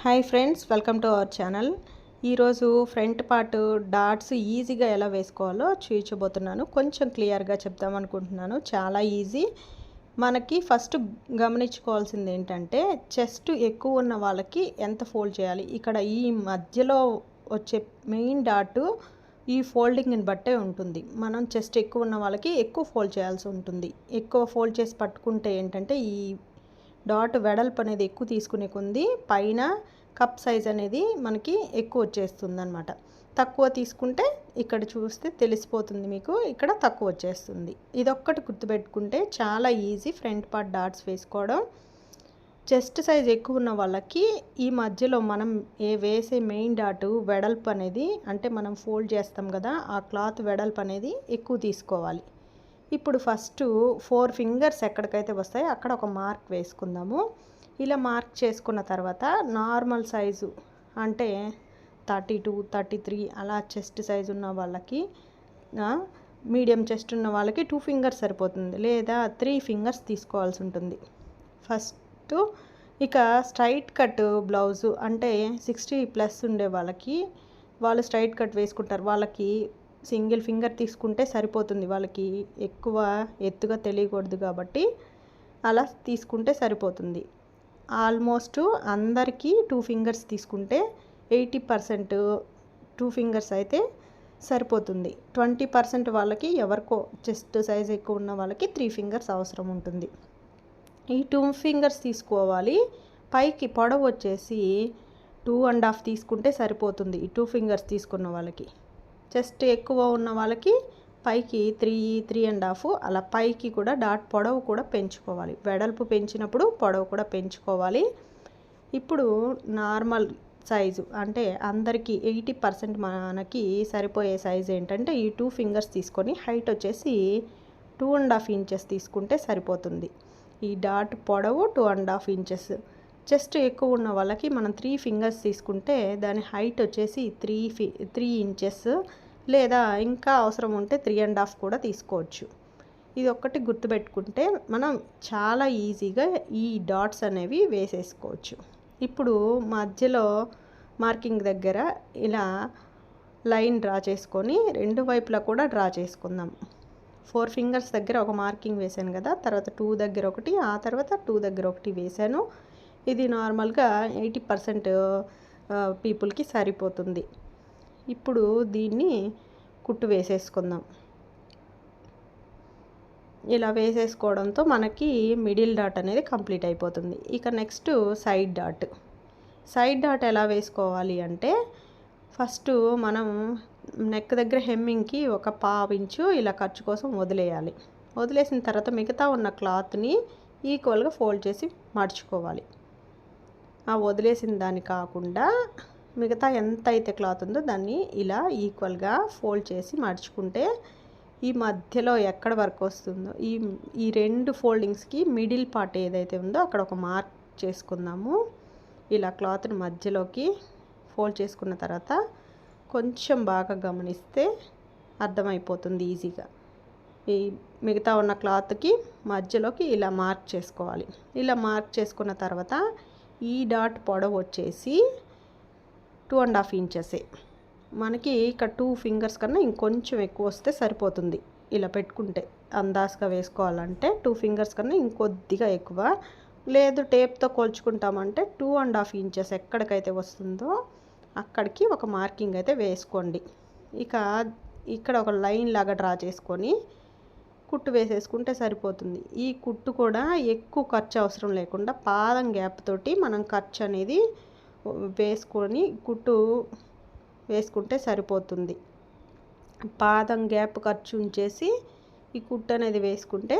Hi friends welcome to our channel ఈరోజు front part dots ఈజీగా ఎలా వేసుకోవాలో చూపించబోతున్నాను. కొంచెం క్లియర్గా చెప్దాం అనుకుంటున్నాను. చాలా ఈజీ మనకి ఫస్ట్ గమనించుకోవాల్సింది ఏంటంటే చెస్ట్ ఎక్కువ ఉన్న వాళ్ళకి ఎంత ఫోల్డ్ చేయాలి? ఇక్కడ ఈ మధ్యలో వచ్చే మెయిన్ డాట్ ఈ ఫోల్డింగ్ని బట్టే ఉంటుంది. మనం చెస్ట్ ఎక్కువ ఉన్న వాళ్ళకి ఎక్కువ ఫోల్డ్ చేయాల్సి ఉంటుంది. ఎక్కువ ఫోల్డ్ చేసి పట్టుకుంటే ఏంటంటే ఈ డాట్ వెడల్పు అనేది ఎక్కువ తీసుకునే కొంది పైన కప్ సైజ్ అనేది మనకి ఎక్కువ వచ్చేస్తుంది అనమాట తక్కువ తీసుకుంటే ఇక్కడ చూస్తే తెలిసిపోతుంది మీకు ఇక్కడ తక్కువ వచ్చేస్తుంది. ఇదొక్కటి గుర్తుపెట్టుకుంటే చాలా ఈజీ ఫ్రంట్ పార్ట్ డాట్స్ వేసుకోవడం. చెస్ట్ సైజ్ ఎక్కువ ఉన్న వాళ్ళకి ఈ మధ్యలో మనం ఏ వేసే మెయిన్ డాట్ వెడల్పు అనేది అంటే మనం ఫోల్డ్ చేస్తాం కదా ఆ క్లాత్ వెడల్పు అనేది ఎక్కువ తీసుకోవాలి. ఇప్పుడు ఫస్ట్ ఫోర్ ఫింగర్స్ ఎక్కడికైతే వస్తాయో అక్కడ ఒక మార్క్ వేసుకుందాము. ఇలా మార్క్ చేసుకున్న తర్వాత నార్మల్ సైజు అంటే థర్టీ టూ థర్టీ త్రీ అలా చెస్ట్ సైజు ఉన్న వాళ్ళకి మీడియం చెస్ట్ ఉన్న వాళ్ళకి టూ ఫింగర్స్ సరిపోతుంది లేదా త్రీ ఫింగర్స్ తీసుకోవాల్సి ఉంటుంది. ఫస్ట్ ఇక స్ట్రైట్ కట్ బ్లౌజు అంటే సిక్స్టీ ప్లస్ ఉండే వాళ్ళకి వాళ్ళు స్ట్రైట్ కట్ వేసుకుంటారు. వాళ్ళకి సింగిల్ ఫింగర్ తీసుకుంటే సరిపోతుంది. వాళ్ళకి ఎక్కువ ఎత్తుగా తెలియకూడదు కాబట్టి అలా తీసుకుంటే సరిపోతుంది. ఆల్మోస్ట్ అందరికీ టూ ఫింగర్స్ తీసుకుంటే ఎయిటీ పర్సెంట్ టూ ఫింగర్స్ అయితే సరిపోతుంది. ట్వంటీ పర్సెంట్ వాళ్ళకి ఎవరికో చెస్ట్ సైజ్ ఎక్కువ ఉన్న వాళ్ళకి త్రీ ఫింగర్స్ అవసరం ఉంటుంది. ఈ టూ ఫింగర్స్ తీసుకోవాలి. పైకి పొడవు వచ్చేసి టూ అండ్ హాఫ్ తీసుకుంటే సరిపోతుంది ఈ టూ ఫింగర్స్ తీసుకున్న వాళ్ళకి. చెస్ట్ ఎక్కువ ఉన్న వాళ్ళకి పైకి త్రీ త్రీ అండ్ హాఫ్ అలా పైకి కూడా డాట్ పొడవు కూడా పెంచుకోవాలి. వెడల్పు పెంచినప్పుడు పొడవు కూడా పెంచుకోవాలి. ఇప్పుడు నార్మల్ సైజు అంటే అందరికీ ఎయిటీ పర్సెంట్ మనకి సరిపోయే సైజు ఏంటంటే ఈ టూ ఫింగర్స్ తీసుకొని హైట్ వచ్చేసి టూ అండ్ హాఫ్ ఇంచెస్ తీసుకుంటే సరిపోతుంది. ఈ డాట్ పొడవు two and half inches. Chest ఎక్కువ ఉన్న వాళ్ళకి మనం త్రీ ఫింగర్స్ తీసుకుంటే దాని హైట్ వచ్చేసి త్రీ ఫి త్రీ ఇంచెస్. లేదా ఇంకా అవసరం ఉంటే త్రీ అండ్ హాఫ్ కూడా తీసుకోవచ్చు. ఇది ఒక్కటి గుర్తుపెట్టుకుంటే మనం చాలా ఈజీగా ఈ డాట్స్ అనేవి వేసేసుకోవచ్చు. ఇప్పుడు మధ్యలో మార్కింగ్ దగ్గర ఇలా లైన్ డ్రా చేసుకొని రెండు వైపులా కూడా డ్రా చేసుకుందాం. ఫోర్ ఫింగర్స్ దగ్గర ఒక మార్కింగ్ వేసాను కదా తర్వాత టూ దగ్గర ఒకటి ఆ తర్వాత టూ దగ్గర ఒకటి వేసాను ఇది నార్మల్గా ఎయిటీ పర్సెంట్ పీపుల్కి సరిపోతుంది. ఇప్పుడు దీన్ని కుట్టు వేసేసుకుందాం. ఇలా వేసేసుకోవడంతో మనకి మిడిల్ డాట్ అనేది కంప్లీట్ అయిపోతుంది. ఇక next side dot. Side dot ఎలా వేసుకోవాలి అంటే ఫస్ట్ మనం నెక్ దగ్గర హెమ్మింగ్కి ఒక పావించు ఇలా ఖర్చు కోసం వదిలేయాలి. వదిలేసిన తర్వాత మిగతా ఉన్న క్లాత్ని ఈక్వల్గా ఫోల్డ్ చేసి మడుచుకోవాలి. ఆ వదిలేసిన దాన్ని కాకుండా మిగతా ఎంత అయితే క్లాత్ ఉందో దాన్ని ఇలా ఈక్వల్గా ఫోల్డ్ చేసి మడుచుకుంటే ఈ మధ్యలో ఎక్కడ వరకు వస్తుందో ఈ ఈ రెండు ఫోల్డింగ్స్కి మిడిల్ పార్ట్ ఏదైతే ఉందో అక్కడ ఒక మార్క్ చేసుకుందాము. ఇలా క్లాత్ని మధ్యలోకి ఫోల్డ్ చేసుకున్న తర్వాత కొంచెం బాగా గమనిస్తే అర్థమైపోతుంది ఈజీగా. ఈ మిగతా ఉన్న క్లాత్కి మధ్యలోకి ఇలా మార్క్ చేసుకోవాలి. ఇలా మార్క్ చేసుకున్న తర్వాత ఈ డాట్ పొడవు వచ్చేసి టూ అండ్ హాఫ్ ఇంచెసే. మనకి ఇక్కడ టూ ఫింగర్స్ కన్నా ఇంకొంచెం ఎక్కువ వస్తే సరిపోతుంది ఇలా పెట్టుకుంటే. అందాజగా వేసుకోవాలంటే టూ ఫింగర్స్ కన్నా ఇంకొద్దిగా ఎక్కువ. లేదు టేప్తో కొలుచుకుంటామంటే టూ అండ్ హాఫ్ ఇంచెస్ ఎక్కడికైతే వస్తుందో అక్కడికి ఒక మార్కింగ్ అయితే వేసుకోండి. ఇక ఇక్కడ ఒక లైన్ లాగా డ్రా చేసుకొని కుట్టు వేసేసుకుంటే సరిపోతుంది. ఈ కుట్టు కూడా ఎక్కువ ఖర్చు అవసరం లేకుండా పాదం గ్యాప్ తోటి మనం ఖర్చు అనేది వేసుకొని కుట్టు వేసుకుంటే సరిపోతుంది. పాదం గ్యాప్ ఖర్చు ఉంచేసి ఈ కుట్టు అనేది వేసుకుంటే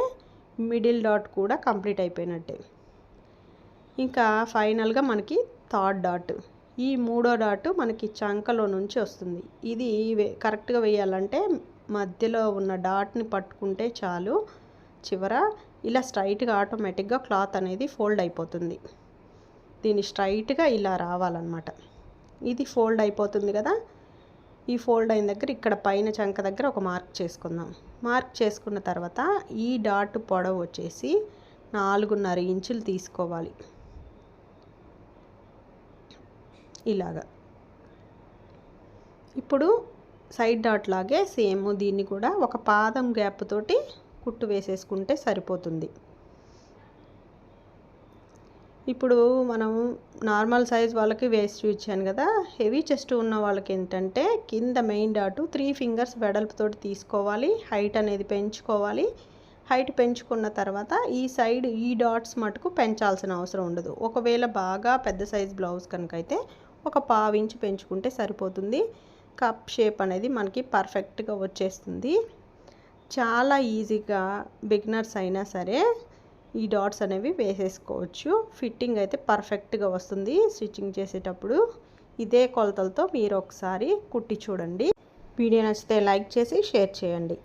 మిడిల్ డాట్ కూడా కంప్లీట్ అయిపోయినట్టే. ఇంకా ఫైనల్గా మనకి థర్డ్ డాట్. ఈ మూడో డాట్ మనకి చంకలో నుంచి వస్తుంది. ఇది కరెక్ట్గా వేయాలంటే మధ్యలో ఉన్న డాట్ని పట్టుకుంటే చాలు. చివర ఇలా స్ట్రైట్గా ఆటోమేటిక్గా క్లాత్ అనేది ఫోల్డ్ అయిపోతుంది. దీన్ని స్ట్రైట్గా ఇలా రావాలన్నమాట. ఇది ఫోల్డ్ అయిపోతుంది కదా? ఈ ఫోల్డ్ అయిన దగ్గర ఇక్కడ పైన చంక దగ్గర ఒక మార్క్ చేసుకుందాం. మార్క్ చేసుకున్న తర్వాత ఈ డాట్ పొడవు వచ్చేసి నాలుగున్నర ఇంచులు తీసుకోవాలి. ఇలాగా. ఇప్పుడు సైడ్ డాట్ లాగే సేమ్ దీన్ని కూడా ఒక పాదం గ్యాప్ తోటి కుట్టు వేసేసుకుంటే సరిపోతుంది. ఇప్పుడు మనం నార్మల్ సైజ్ వాళ్ళకి వేస్ట్ చూపించాను కదా. హెవీ చెస్ట్ ఉన్న వాళ్ళకి ఏంటంటే కింద మెయిన్ డాటు త్రీ ఫింగర్స్ వెడల్పుతోటి తీసుకోవాలి. హైట్ అనేది పెంచుకోవాలి. హైట్ పెంచుకున్న తర్వాత ఈ సైడ్ ఈ డాట్స్ మటుకు పెంచాల్సిన అవసరం ఉండదు. ఒకవేళ బాగా పెద్ద సైజ్ బ్లౌజ్ కనుక అయితే ఒక పావించి పెంచుకుంటే సరిపోతుంది. కప్ షేప్ అనేది మనకి పర్ఫెక్ట్గా వచ్చేస్తుంది. చాలా ఈజీగా బిగినర్స్ అయినా సరే ఈ డాట్స్ అనేవి వేసేసుకోవచ్చు. ఫిట్టింగ్ అయితే పర్ఫెక్ట్గా వస్తుంది స్టిచ్చింగ్ చేసేటప్పుడు. ఇదే కొలతలతో మీరు ఒకసారి కుట్టి చూడండి. వీడియో నచ్చితే లైక్ చేసి షేర్ చేయండి.